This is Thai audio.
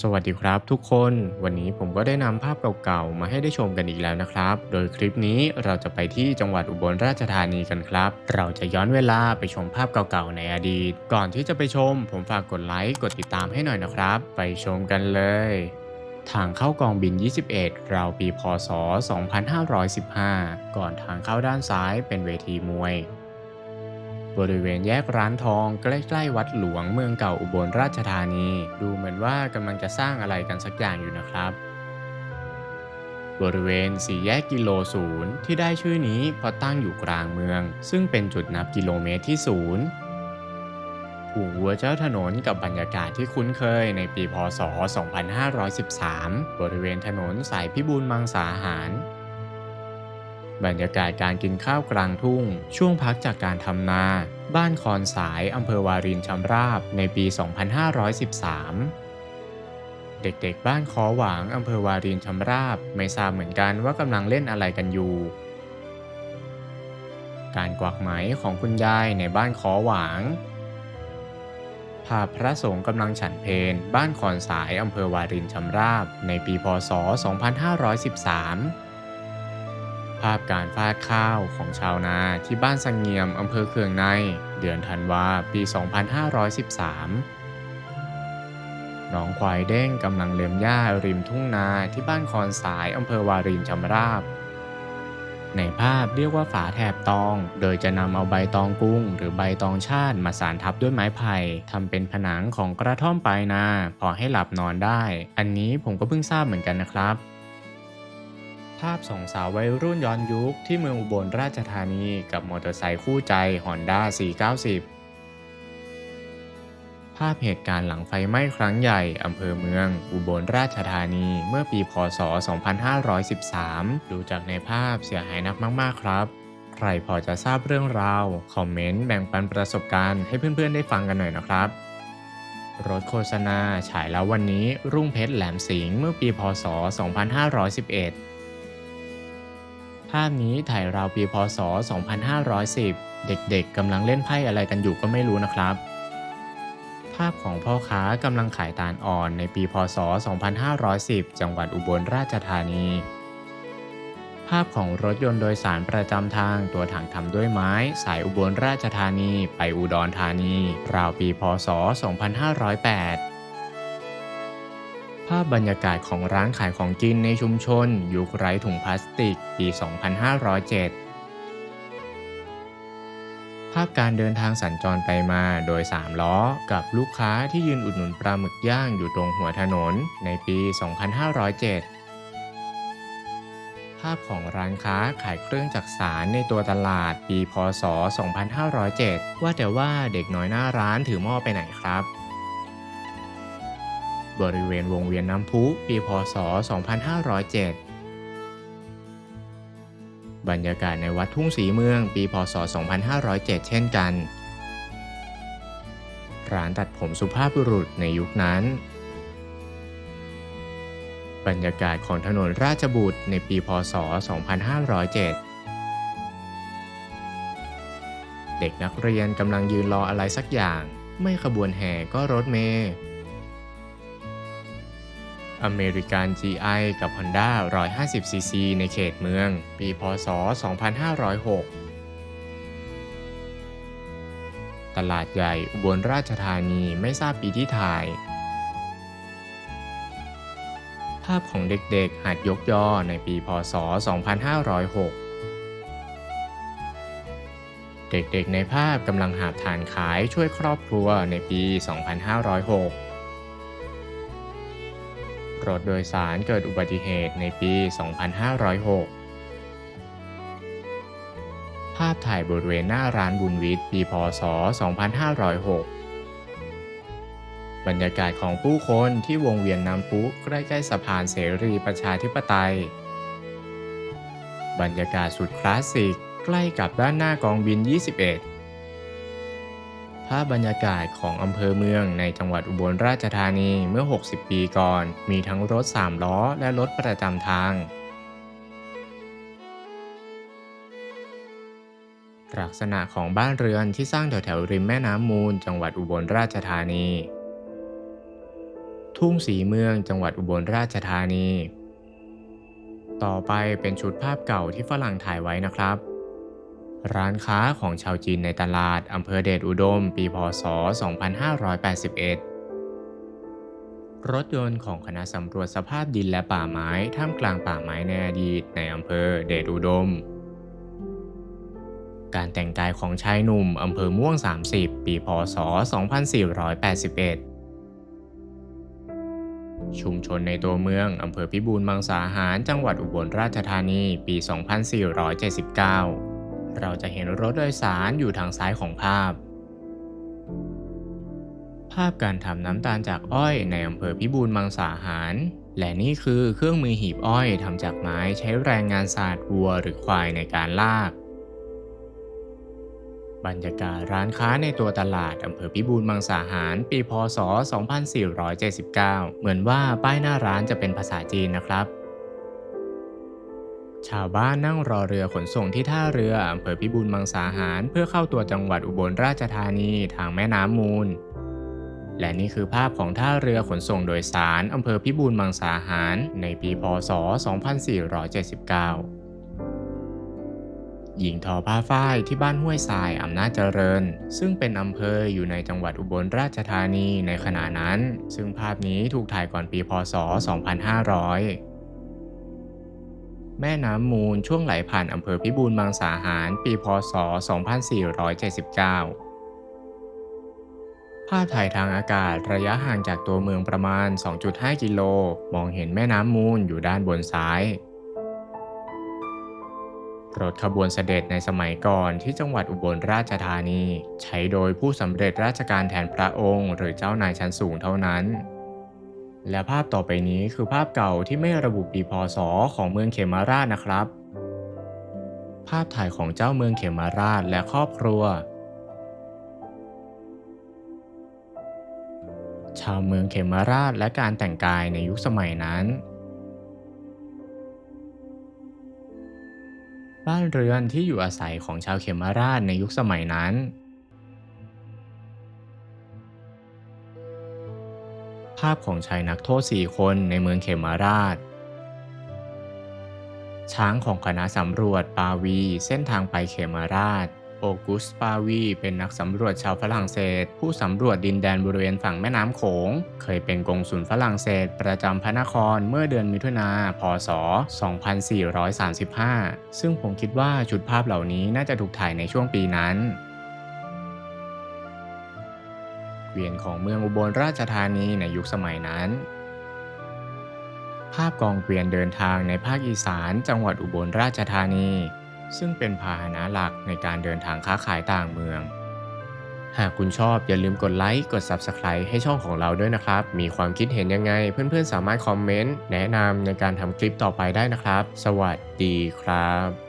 สวัสดีครับทุกคนวันนี้ผมก็ได้นำภาพเก่าๆมาให้ได้ชมกันอีกแล้วนะครับ โดยคลิปนี้เราจะไปที่จังหวัดอุบลราชธานีกันครับ เราจะย้อนเวลาไปชมภาพเก่าๆในอดีต ก่อนที่จะไปชม ผมฝากกดไลค์กดติดตามให้หน่อยนะครับ ไปชมกันเลย ทางเข้ากองบิน 21 ราวปีพศ 2515 ก่อนทางเข้าด้านซ้ายเป็นเวทีมวย บริเวณแยกร้านทองใกล้ๆวัดหลวงเมืองเก่าอุบลราชธานี ดูเหมือนว่ากำลังจะสร้างอะไรกันสักอย่างอยู่นะครับ บริเวณสี่แยกกิโลศูนย์ที่ได้ชื่อนี้เพราะตั้งอยู่กลางเมือง ซึ่งเป็นจุดนับกิโลเมตรที่ศูนย์ผูกวัวเจ้าถนนกับบรรยากาศที่คุ้นเคยในปีพศ 2513 บริเวณถนนสายพิบูลมังสาหาร บรรยากาศการกินข้าวกลางทุ่ง ช่วงพักจากการทำนา บ้านคอนสายอำเภอวารินชำราบในปี 2513เด็กๆ บ้านคอหวางอำเภอวารินชำราบ ไม่ทราบเหมือนกันว่ากำลังเล่นอะไรกันอยู่ การกวักไหมของคุณยายในบ้านคอหวาง ภาพพระสงฆ์กำลังฉันเพลบ้านคอนสายอำเภอวารินชำราบ ในปีพศ 2513าพการฟาดข้าวของชาวนาที่บ้านสังเงียมอำเภอเคืองใน เดือนธันวาปี 2513 น้องควายเด้งกำลังเล็มหญ้าริมทุ่งนาที่บ้านคอนสายอำเภอวารินชำราบ ในภาพเรียกว่าฝาแถบตอง โดยจะนำเอาใบตองกุ้ง หรือใบตองชาติมาสานทับด้วยไม้ไผ่ทำเป็นผนังของกระท่อมปลายนาพอให้หลับนอนได้ อันนี้ผมก็เพิ่งทราบเหมือนกันนะครับาพสองสาววัยรุ่นย้อนยุคที่เมืองอุบลราชธานีกับมอเตอร์ไซค์คู่ใจ Honda 490 ภาพเหตุการณ์หลังไฟไหม้ครั้งใหญ่อำเภอเมือง อุบลราชธานี เมื่อปีพศ 2513 ดูจากในภาพเสียหายนักมาก ๆ ครับ ใครพอจะทราบเรื่องราว คอมเมนต์แบ่งปันประสบการณ์ให้เพื่อน ๆ ได้ฟังกันหน่อยนะครับรถโฆษณาฉายแล้ววันนี้รุ่งเพชรแหลมสิงห์เมื่อปีพศ 2511าพนี้ถ่ายราวปีพศ 2510 เด็กๆกำลังเล่นไพ่อะไรกันอยู่ก็ไม่รู้นะครับ ภาพของพ่อค้ากำลังขายตาลอ่อนในปีพศ 2510 จังหวัดอุบลราชธานี ภาพของรถยนต์โดยสารประจำทางตัวถังทำด้วยไม้ สายอุบลราชธานี ไปอุดรธานี ราวปีพศ 2508 ภาพบรรยากาศของร้านขายของกินในชุมชน ยุคไร้ถุงพลาสติก ปี 2507 ภาพการเดินทางสัญจรไปมาโดย 3 ล้อ กับลูกค้าที่ยืนอุดหนุนปลาหมึกย่างอยู่ตรงหัวถนนในปี 2507 ภาพของร้านค้าขายเครื่องจักสารในตัวตลาดปี พศ 2507 ว่าแต่ว่าเด็กน้อยหน้าร้านถือหม้อไปไหนครับ บริเวณวงเวียนน้ำพุปีพศ 2507 บรรยากาศในวัดทุ่งสีเมืองปีพศ 2507 เช่นกัน ร้านตัดผมสุภาพบุรุษในยุคนั้น บรรยากาศของถนนราชบุตรในปีพศ 2507เด็กนักเรียนกำลังยืนรออะไรสักอย่าง ไม่ขบวนแห่ก็รถเมล์ อเมริกัน GI กับ Honda 150cc ในเขตเมือง ปี พศ 2506 ตลาดใหญ่อุบลราชธานีไม่ทราบปีที่ถ่าย ภาพของเด็กๆหัดยกย่อในปี พศ 2506เด็กๆ ในภาพกำลังหาทานขายช่วยครอบครัวในปี 2506 รถโดยสารเกิดอุบัติเหตุในปี 2506 ภาพถ่ายบริเวณหน้าร้านบุญวิทย์ปีพศ 2506 บรรยากาศของผู้คนที่วงเวียนน้ำพุใกล้ๆสะพานเสรีประชาธิปไตย บรรยากาศสุดคลาสสิกใกล้กับด้านหน้ากองบิน 21 ภาพบรรยากาศของอำเภอเมืองในจังหวัดอุบลราชธานีเมื่อ 60 ปีก่อน มีทั้งรถ 3 ล้อ และรถประจำทาง ลักษณะของบ้านเรือนที่สร้างแถวๆริมแม่น้ำมูล จังหวัดอุบลราชธานี ทุ่งสีเมืองจังหวัดอุบลราชธานี ต่อไปเป็นชุดภาพเก่าที่ฝรั่งถ่ายไว้นะครับ ร้านค้าของชาวจีนในตลาดอำเภอเดชอุดม ปีพศ 2581 รถยนต์ของคณะสำรวจสภาพดินและป่าไม้ ท่ามกลางป่าไม้ในอดีตในอำเภอเดชอุดม การแต่งกายของชายหนุ่มอำเภอม่วง 30 ปีพศ 2481ชุมชนในตัวเมือง อำเภอพิบูลมังสาหาร จังหวัดอุบลราชธานี ปี 2479 เราจะเห็นรถโดยสารอยู่ทางซ้ายของภาพ ภาพการทำน้ำตาลจากอ้อยในอำเภอพิบูลมังสาหาร และนี่คือเครื่องมือหีบอ้อยทำจากไม้ใช้แรงงานศาสตร์วัวหรือควายในการลาก บรรยากาศร้านค้าในตัวตลาดอำเภอพิบูลมังสาหาร ปีพศ 2479 เหมือนว่าป้ายหน้าร้านจะเป็นภาษาจีนนะครับาวบ้านนั่งรอเรือขนส่งที่ท่าเรืออำเภอพิบูลมังสาหาร เพื่อเข้าตัวจังหวัดอุบลราชธานีทางแม่น้ำมูล และนี่คือภาพของท่าเรือขนส่งโดยสารอำเภอพิบูลมังสาหาร ในปีพศ 2479หญิงทอผ้าฝ้ายที่บ้านห้วยทรายอำนาจเจริญ ซึ่งเป็นอำเภออยู่ในจังหวัดอุบลราชธานีในขณะนั้น ซึ่งภาพนี้ถูกถ่ายก่อนปีพศ 2500 แม่น้ำมูลช่วงไหลผ่านอำเภอพิบูลมังสาหาร ปีพศ 2479 ภาพถ่ายทางอากาศระยะห่างจากตัวเมืองประมาณ 2.5 กิโล มองเห็นแม่น้ำมูลอยู่ด้านบนซ้าย รถขบวนเสด็จในสมัยก่อนที่จังหวัดอุบลราชธานี ใช้โดยผู้สำเร็จราชการแทนพระองค์ หรือเจ้านายชั้นสูงเท่านั้น และภาพต่อไปนี้คือภาพเก่าที่ไม่ระบุปีพศของเมืองเขมราชนะครับ ภาพถ่ายของเจ้าเมืองเขมราชและครอบครัว ชาวเมืองเขมราชและการแต่งกายในยุคสมัยนั้น บ้านเรือนที่อยู่อาศัยของชาวเขมราชในยุคสมัยนั้นาพของชายนักโทษ4คนในเมืองเขมาราช ช้างของคณะสำรวจปาวีเส้นทางไปเขมาราช โอกุสปาวีเป็นนักสำรวจชาวฝรั่งเศส ผู้สำรวจดินแดนบริเวณฝั่งแม่น้ำโขง เคยเป็นกงสุลฝรั่งเศส ประจำพระนครเมื่อเดือนมิถุนา พศ 2435 ซึ่งผมคิดว่าชุดภาพเหล่านี้น่าจะถูกถ่ายในช่วงปีนั้น เกวียนของเมืองอุบลราชธานีในยุคสมัยนั้น ภาพกองเกวียนเดินทางในภาคอีสานจังหวัดอุบลราชธานี ซึ่งเป็นพาหนะหลักในการเดินทางค้าขายต่างเมือง หากคุณชอบอย่าลืมกดไลค์กด Subscribe ให้ช่องของเราด้วยนะครับ มีความคิดเห็นยังไง เพื่อนๆสามารถคอมเมนต์แนะนำในการทำคลิปต่อไปได้นะครับ สวัสดีครับ